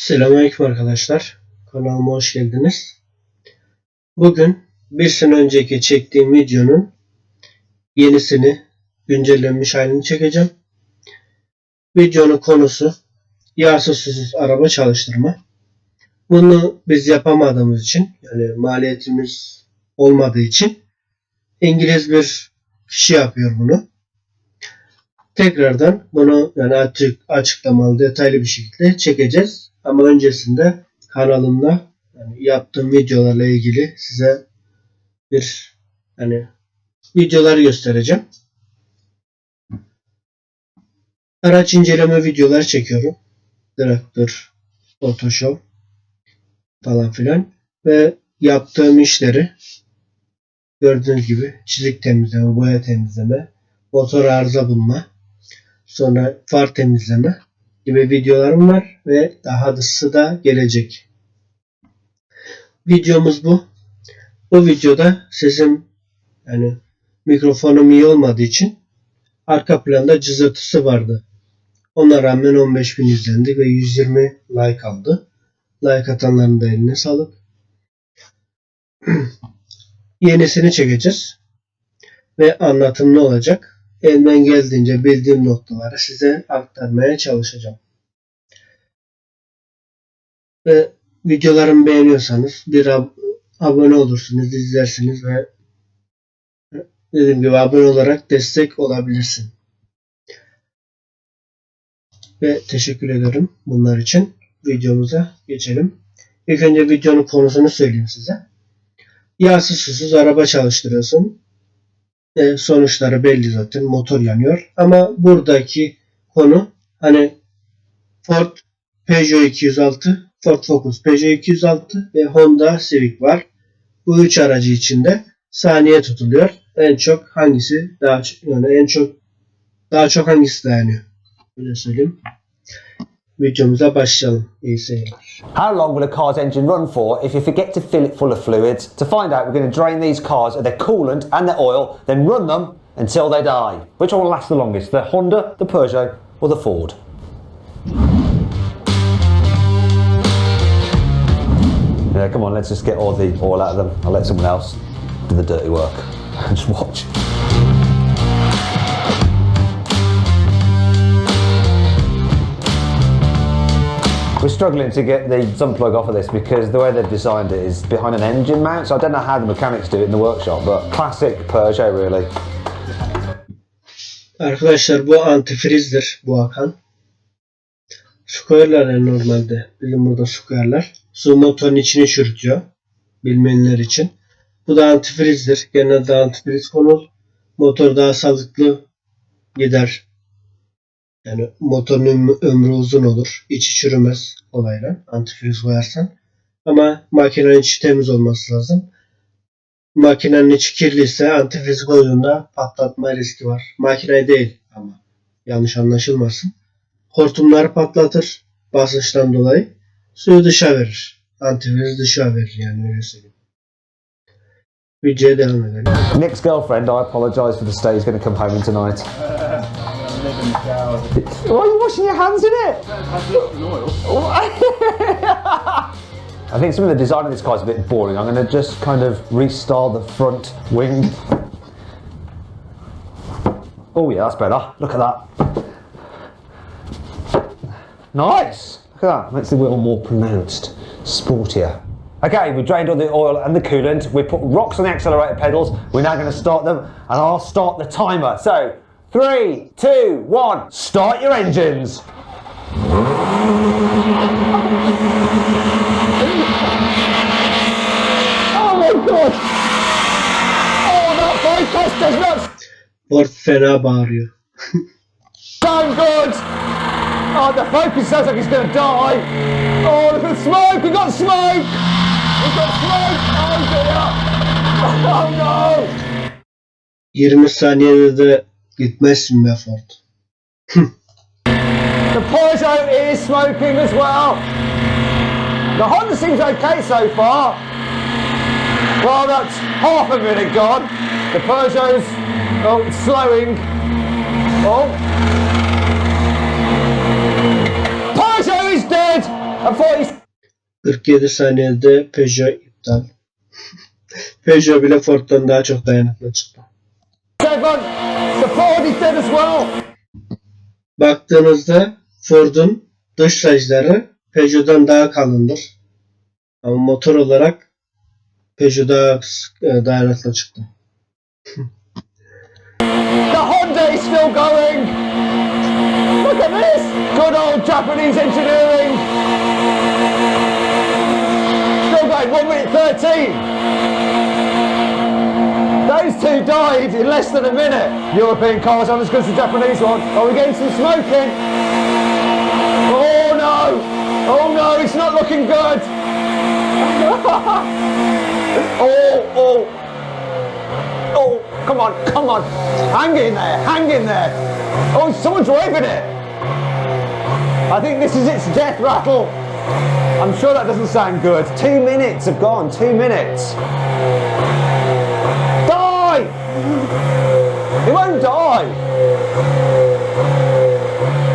Selamünaleyküm arkadaşlar. Kanalıma hoş geldiniz. Bugün bir sene önceki çektiğim videonun yenisini, güncellenmiş halini çekeceğim. Videonun konusu yağsız araba çalıştırma. Bunu biz yapamadığımız için, yani maliyetimiz olmadığı için İngiliz bir kişi yapıyor bunu. Tekrardan bunu yani açık, açıklamalı, detaylı bir şekilde çekeceğiz. Ama öncesinde kanalımda yani yaptığım videolarla ilgili size bir hani videoları göstereceğim. Araç inceleme videoları çekiyorum. Traktör, Photoshop falan filan ve yaptığım işleri gördüğünüz gibi çizik temizleme, boya temizleme, motor arıza bulma, sonra far temizleme gibi videolarım var ve daha dısı da gelecek. Videomuz bu. Bu videoda sesim yani mikrofonum iyi olmadığı için arka planda cızırtısı vardı. Ona rağmen 15 bin izlendi ve 120 like aldı. Like atanların da eline sağlık. Yenisini çekeceğiz. Ve anlatımlı olacak elimden geldiğince bildiğim noktaları size aktarmaya çalışacağım. Ve videolarımı beğeniyorsanız bir ab- abone olursunuz, izlersiniz ve dediğim gibi abone olarak destek olabilirsin. Ve teşekkür ederim bunlar için. Videomuza geçelim. İlk önce videonun konusunu söyleyeyim size. Yağsız susuz araba çalıştırıyorsun. E, sonuçları belli zaten. Motor yanıyor. Ama buradaki konu hani Ford Peugeot 206, Ford Focus Peugeot 206 ve Honda Civic var. Bu üç aracı içinde saniye tutuluyor. En çok hangisi daha yani en çok daha çok hangisi dayanıyor? Öyle söyleyeyim. How long will a car's engine run for if you forget to fill it full of fluids? To find out, we're going to drain these cars of their coolant and their oil, then run them until they die. Which one will last the longest, the Honda, the Peugeot, or the Ford? Yeah, come on, let's just get all the oil out of them. I'll let someone else do the dirty work. just watch. We're struggling to get the sun plug off of this because the way they've designed it is behind an engine mount, so I don't know how the mechanics do it in the workshop, but classic Peugeot really. Arkadaşlar bu antifrizdir bu akan. Su koyarlar ya normalde. Bizim burada su koyarlar. Su motorun içine çürütüyor. Bilmeyenler için. Bu da antifrizdir. Genelde antifriz konur. Motor daha sağlıklı gider. Yani motorun ömrü, uzun olur. İçi çürümez kolayla antifriz koyarsan. Ama makinenin içi temiz olması lazım. Makinenin içi kirliyse antifriz koyduğunda patlatma riski var. Makine değil ama yanlış anlaşılmasın. Hortumları patlatır basınçtan dolayı. Suyu dışa verir. Antifriz dışa verir yani öyle söyleyeyim. Videoya devam edelim. Nick's girlfriend, I apologise for the state he's going to come home tonight. Why are you washing your hands in it? I think some of the design of this car is a bit boring. I'm going to just kind of restyle the front wing. Oh yeah, that's better. Look at that. Nice. Look at that. Makes the wheel more pronounced, sportier. Okay, we've drained all the oil and the coolant. We put rocks on the accelerator pedals. We're now going to start them, and I'll start the timer. So, three, two, one. Start your engines. Oh my god! Oh, that test does not Ford fena bağırıyor. sound good! Oh, the focus sounds like going to die! Oh, look at the smoke! We've got smoke! We've got smoke! Oh dear! Oh no! 20 saniyede de gitmezsin be Ford. The Peugeot is smoking as well. The Honda seems okay so far. Well, that's half a minute gone. The Peugeot's oh, slowing. Oh. Peugeot is dead! I thought 47 saniyede Peugeot iptal. Peugeot bile Ford'dan daha çok dayanıklı çıktı. Seven. The Ford is dead as well. Baktığınızda Ford'un dış sacları Peugeot'dan daha kalındır. Ama motor olarak Peugeot daha e, dayanıklı çıktı. The Honda is still going. Look at this. Good old Japanese engineering. Still going. One minute thirteen. Those two died in less than a minute. European cars aren't as good as the Japanese one. Are we getting some smoking? Oh no! Oh no! It's not looking good. oh oh. Oh, come on, come on. Hang in there, hang in there. Oh, someone's waving it. I think this is its death rattle. I'm sure that doesn't sound good. Two minutes have gone, two minutes. Die.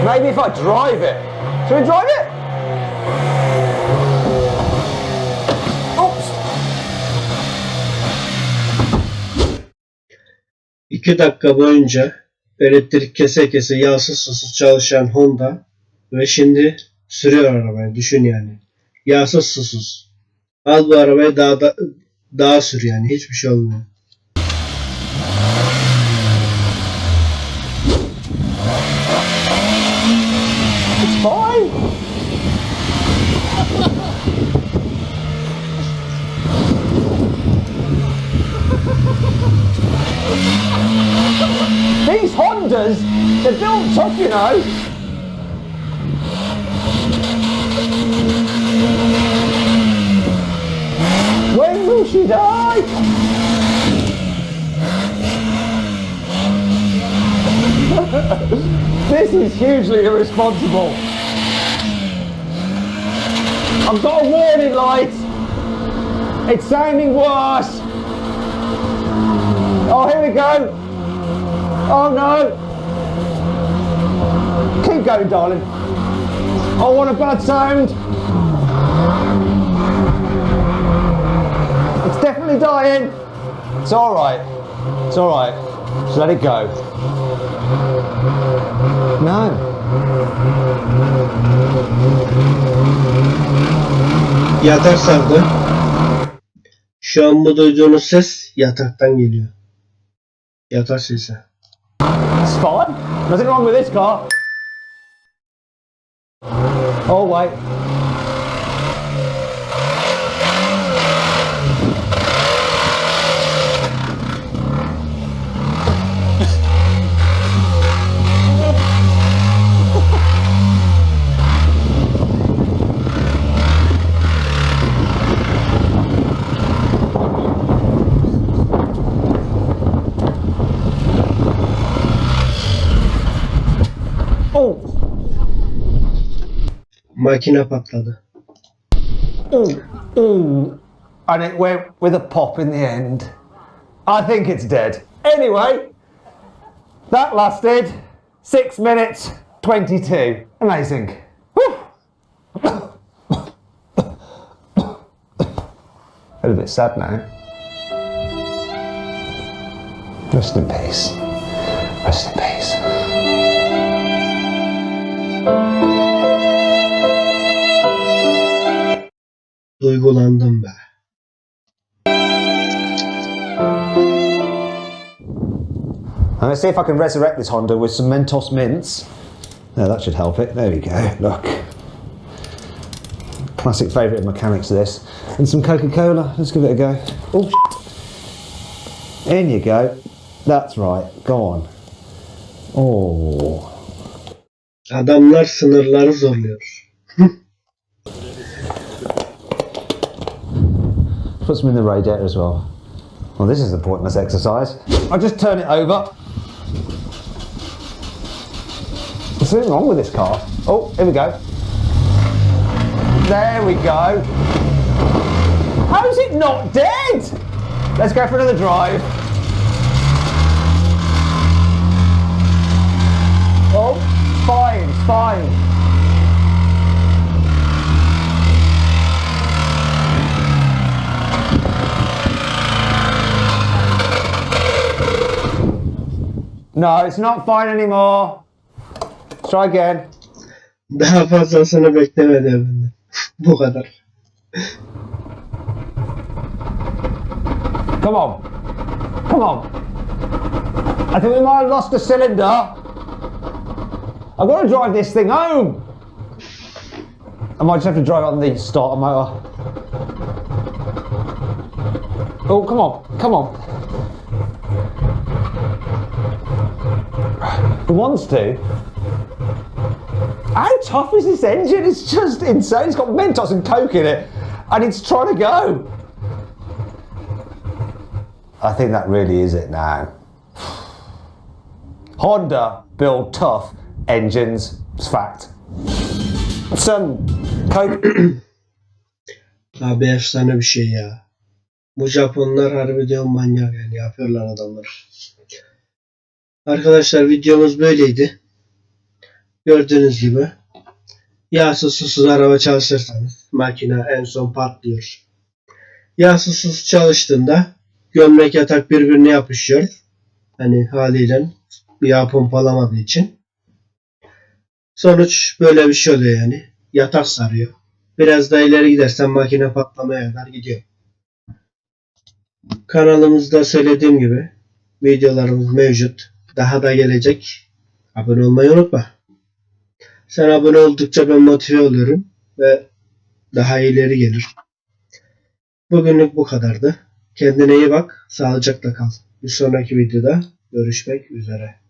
Maybe if I drive it. Shall we drive it? Oops. 2 dakika boyunca elektrik kese kese yağsız susuz çalışan Honda ve şimdi sürüyor arabayı. Düşün yani. Yağsız susuz. Al bu arabayı daha da, daha sür yani. Hiçbir şey olmuyor. Tough, you know. When will she die? This is hugely irresponsible. I've got a warning light. It's sounding worse. Oh, here we go. Oh no. Going, darling. Oh, what a bad sound. It's definitely dying. It's all right. It's all right. Just let it go. No. Yatak sardı. Şu an bu duyduğunuz ses yataktan geliyor. Yatak sesi. It's fine. Nothing wrong with this car. Oh, wait. Makine patladı. ooh. And it went with a pop in the end. I think it's dead. Anyway, that lasted six minutes 22. Amazing. A bit sad now. Rest in peace. Rest in peace. Duygulandım be. I'm going to see if I can resurrect this Honda with some Mentos mints. No, that should help it. There we go. Look. Classic favourite of mechanics, this. And some Coca Cola. Let's give it a go. Oh, shit. In you go. That's right. Go on. Oh. Adamlar sınırları zorluyor. Put some in the radiator as well. Well, this is a pointless exercise. I'll just turn it over. There's something wrong with this car. Oh, here we go. There we go. How is it not dead? Let's go for another drive. Oh, fine, fine. No, it's not fine anymore. Try again. Daha fazlasını beklemedi benden. Bu kadar. Come on. Come on. I think we might have lost a cylinder. I've got to drive this thing home. I might just have to drive on the starter motor. Oh, come on. Come on. To. How tough is this engine? It's just insane. It's got Mentos and Coke in it, and it's trying to go. I think that really is it now. Honda build tough engines. It's fact. Some Coke. Abi efsane bir şey ya. Bu Japonlar harbi diyorum manyak yani yapıyorlar adamlar. Arkadaşlar videomuz böyleydi. Gördüğünüz gibi yağsız susuz araba çalıştırsanız makine en son patlıyor. Yağsız susuz çalıştığında gömlek yatak birbirine yapışıyor. Hani haliyle yağ pompalamadığı için. Sonuç böyle bir şey oluyor yani. Yatak sarıyor. Biraz da ileri gidersen makine patlamaya kadar gidiyor. Kanalımızda söylediğim gibi videolarımız mevcut. Daha da gelecek. Abone olmayı unutma. Sen abone oldukça ben motive oluyorum ve daha ileri gelir. Bugünlük bu kadardı. Kendine iyi bak. Sağlıcakla kal. Bir sonraki videoda görüşmek üzere.